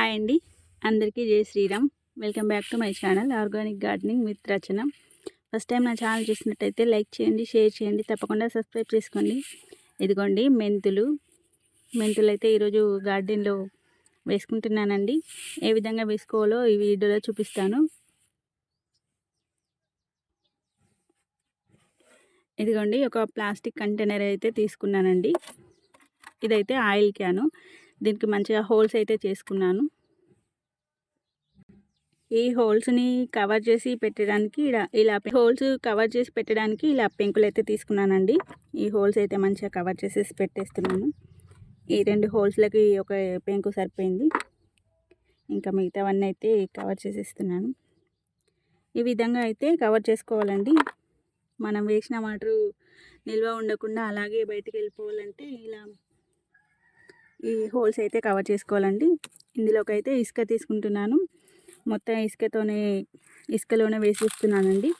Hi అండి. అందరికీ జై Shriram. Welcome back to my channel organic gardening with Rachana. First time నా channel చూసినట్టయితే లైక్ చేయండి షేర్ చేయండి తప్పకుండా సబ్స్క్రైబ్ చేసుకోండి. ఇదిగోండి మెంతులు. మెంతులు అయితే ఈరోజు గార్డెన్లో వేసుకుంటున్నానండి. ఏ విధంగా వేసుకోవాలో ఈ వీడియోలో చూపిస్తాను. ఇదిగోండి ఒక ప్లాస్టిక్ కంటైనర్ అయితే తీసుకున్నానండి. ఇదైతే ఆయిల్ క్యాను. దీనికి మంచిగా హోల్స్ అయితే చేసుకున్నాను. ఈ హోల్స్ని కవర్ చేసి పెట్టడానికి ఇలా ఇలా హోల్స్ కవర్ చేసి పెట్టడానికి ఇలా పెంకులు అయితే తీసుకున్నానండి. ఈ హోల్స్ అయితే మంచిగా కవర్ చేసేసి పెట్టేస్తున్నాను. ఈ రెండు హోల్స్లకి ఒక పెంకు సరిపోయింది. ఇంకా మిగతావన్నీ అయితే కవర్ చేసేస్తున్నాను. ఈ విధంగా అయితే కవర్ చేసుకోవాలండి. మనం వేసిన వాటర్ నిల్వ ఉండకుండా అలాగే బయటకు వెళ్ళిపోవాలంటే ఇలా ఈ హోల్స్ అయితే కవర్ చేసుకోవాలండి. ఇందులోకి అయితే ఇసుక తీసుకుంటున్నాను. మొత్తం ఇసుకతోనే ఇసుకలోనే వేసేస్తున్నానండి.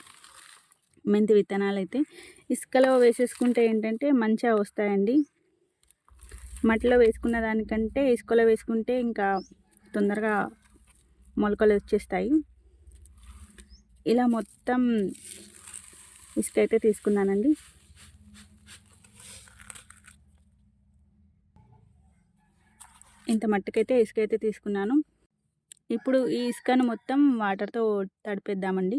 మెంతి విత్తనాలు అయితే ఇసుకలో వేసేసుకుంటే ఏంటంటే మంచిగా వస్తాయండి. మట్టిలో వేసుకున్న దానికంటే ఇసుకలో వేసుకుంటే ఇంకా తొందరగా మొలకలు వచ్చేస్తాయి. ఇలా మొత్తం ఇసుక అయితే తీసుకున్నానండి. ఇంత మట్టుకైతే ఇసుక అయితే తీసుకున్నాను. ఇప్పుడు ఈ ఇసుకను మొత్తం వాటర్తో తడిపేద్దామండి.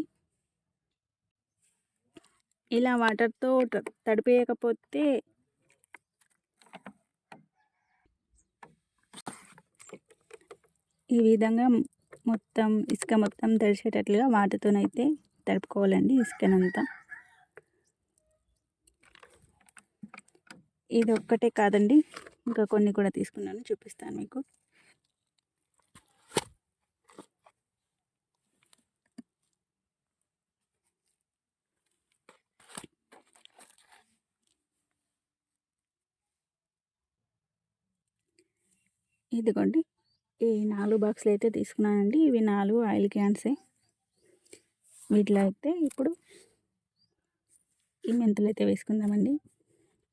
ఇలా వాటర్తో తడిపేయకపోతే ఈ విధంగా మొత్తం ఇసుక మొత్తం తడిచేటట్లుగా వాటితోనైతే తడుపుకోవాలండి ఇసుకనంతా. ఇది ఒక్కటే కాదండి. ఇంకా కొన్ని కూడా తీసుకున్నాను చూపిస్తాను మీకు. ఇదిగోండి ఈ నాలుగు బాక్సులు అయితే తీసుకున్నానండి. ఇవి నాలుగు ఆయిల్ క్యాన్సే. వీటిలో అయితే ఇప్పుడు ఈ మెంతులు అయితే వేసుకుందామండి.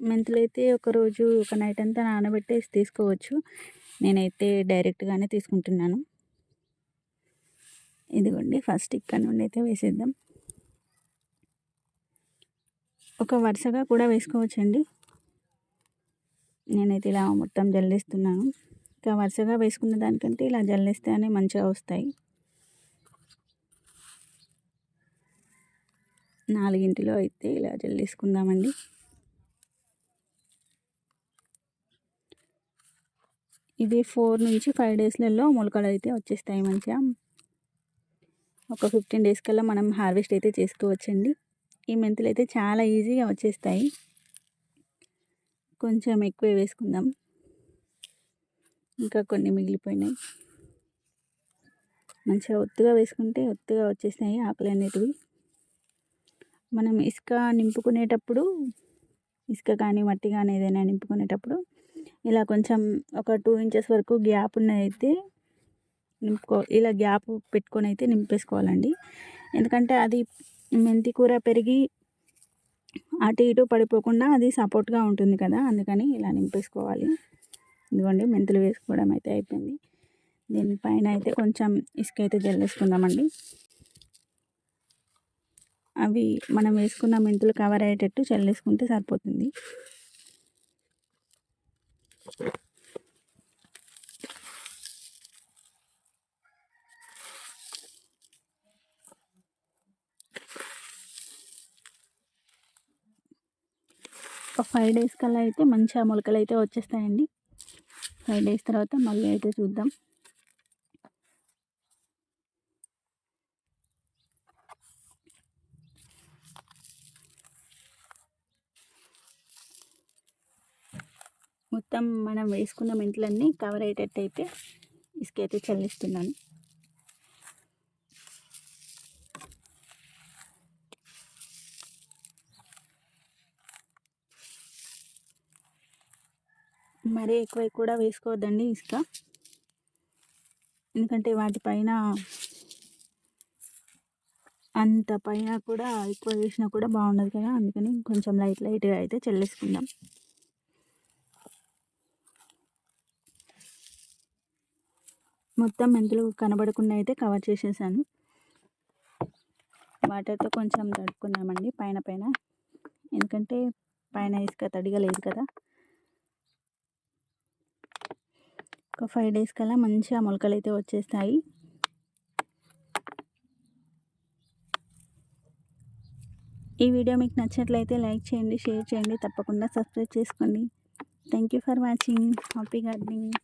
మెంతులు అయితే ఒకరోజు ఒక నైట్ అంతా నానబెట్టేసి తీసుకోవచ్చు. నేనైతే డైరెక్ట్గానే తీసుకుంటున్నాను. ఇదిగోండి ఫస్ట్ ఇక్కడ నుండి అయితే వేసేద్దాం. ఒక వరుసగా కూడా వేసుకోవచ్చండి. నేనైతే ఇలా మొత్తం జల్లేస్తున్నాను. ఇంకా వరుసగా వేసుకున్న దానికంటే ఇలా జల్లేస్తేనే మంచిగా వస్తాయి. నాలుగింటిలో అయితే ఇలా జల్లేసుకుందామండి. ఇది ఫోర్ నుంచి ఫైవ్ డేస్లలో మొలకలు అయితే వచ్చేస్తాయి మంచిగా. ఒక ఫిఫ్టీన్ డేస్ కల్లా మనం హార్వెస్ట్ అయితే చేసుకోవచ్చండి ఈ మెంతులు అయితే చాలా ఈజీగా వచ్చేస్తాయి. కొంచెం ఎక్కువ వేసుకుందాం. ఇంకా కొన్ని మిగిలిపోయినాయి. మంచిగా ఒత్తుగా వేసుకుంటే ఒత్తుగా వచ్చేస్తాయి ఆకులు అనేటివి. మనం ఇసుక నింపుకునేటప్పుడు ఇసుక కానీ మట్టి కానీ ఏదైనా నింపుకునేటప్పుడు ఇలా కొంచెం ఒక టూ ఇంచెస్ వరకు గ్యాప్ ఉన్నదైతే నింపుకో ఇలా గ్యాప్ పెట్టుకొని అయితే నింపేసుకోవాలండి. ఎందుకంటే అది మెంతి కూర పెరిగి అటు ఇటు పడిపోకుండా అది సపోర్ట్గా ఉంటుంది కదా అందుకని ఇలా నింపేసుకోవాలి. ఇదిగోండి మెంతులు వేసుకోవడం అయితే అయిపోయింది. దీనిపైన అయితే కొంచెం ఇసుక అయితే జల్లేసుకుందామండి. అవి మనం వేసుకున్న మెంతులు కవర్ అయ్యేటట్టు చల్లేసుకుంటే సరిపోతుంది. ఒక ఫైవ్ డేస్ కల్లా అయితే మంచిగా మొలకలు అయితే వచ్చేస్తాయండి. ఫైవ్ డేస్ తర్వాత మళ్ళీ అయితే చూద్దాం. మొత్తం మనం వేసుకున్న మెంతులన్నీ కవర్ అయ్యేటట్టు అయితే ఇసుక అయితే చల్లిస్తున్నాను. మరీ ఎక్కువ కూడా వేసుకోవద్దండి ఇసుక. ఎందుకంటే వాటిపైన అంత పైన కూడా ఎక్కువ వేసినా కూడా బాగుండదు కదా అందుకని కొంచెం లైట్ లైట్గా అయితే చెల్లేసుకుందాం. మొత్తం మెంతులు కనబడకుండా అయితే కవర్ చేసేసాను. వాటర్తో కొంచెం తడుపుకున్నామండి పైన పైన. ఎందుకంటే పైన ఇసుక తడిగా లేదు కదా. ఒక ఫైవ్ డేస్ కల్లా మంచిగా మొలకలు అయితే వచ్చేస్తాయి. ఈ వీడియో మీకు నచ్చినట్లయితే లైక్ చేయండి షేర్ చేయండి తప్పకుండా సబ్స్క్రైబ్ చేసుకోండి. Thank you for watching. Happy gardening.